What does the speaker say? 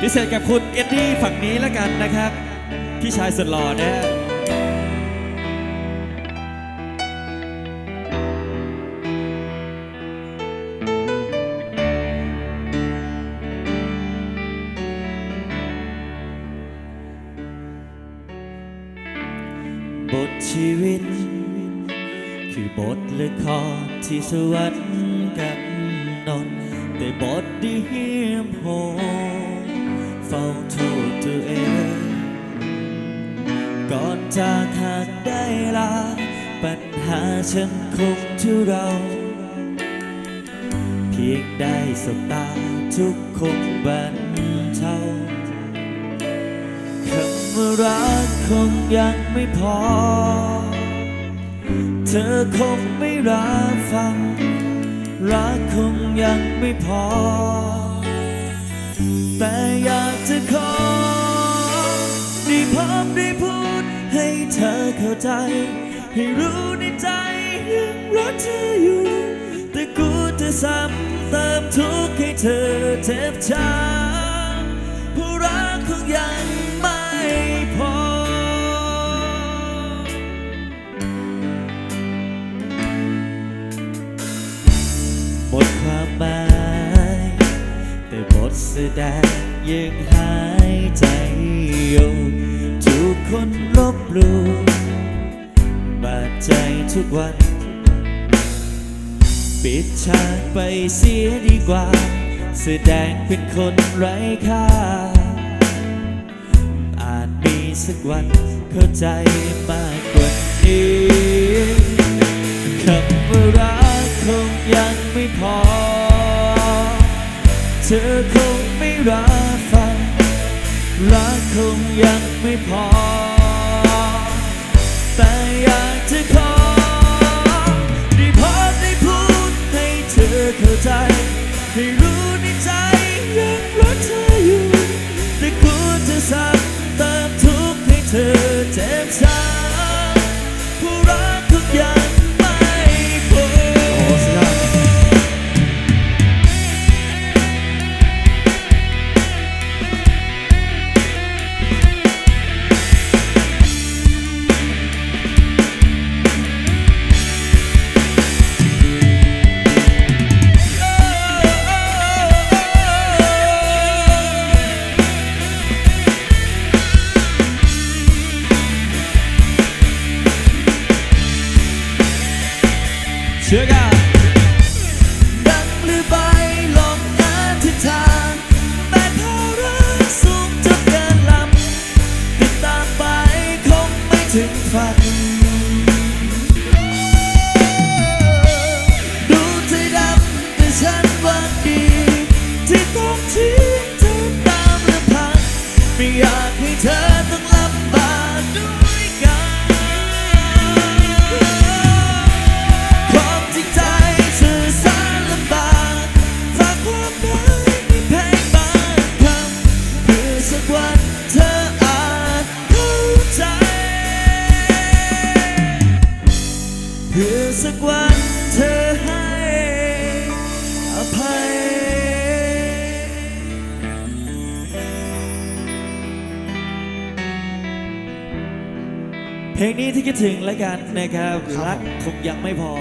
พิเศษกับคุณเอ็ดดี้ฝั่งนี้แล้วกันนะครับ พี่ชายสุดหล่อนะฮะ บทชีวิต คือบทละครที่สวรรค์กำหนดแต่บทดีเฮียมโหเฝ้าโทษตัวเอง ก่อนจากหากได้ลา ปัญหาฉันคงที่เรา เพียงได้สบตาทุกคงบันเทา ว่ารักคงยังไม่พอ เธอคงไม่รับฟัง รักคงยังไม่พอ แต่อยากจะขอได้พบได้พูด ให้เธอเข้าใจ ให้รู้ในใจยังรักเธออยู่ แต่กูจะซ้ำเติมทุกข์ให้เธอเจ็บช้ำเพราะรักคงยัง แสดงยังหายใจอยู่ทุกคนลบหลู่บาดใจทุกวัน ปิดฉากไปเสียดีกว่า แสดงเป็นคนไร้ค่า อาจมีสักวันเข้าใจมากกว่านี้คำว่ารักคงยังไม่พอ เธอคงไม่รับฟังรักคงยังไม่พอ แต่อยากจะขอได้พบได้พูดให้เธอเข้าใจ ให้รู้ในใจ สักวันเธอให้อภัย เพลงนี้ที่คิดถึงแล้วกันนะครับ รักคงยังไม่พอ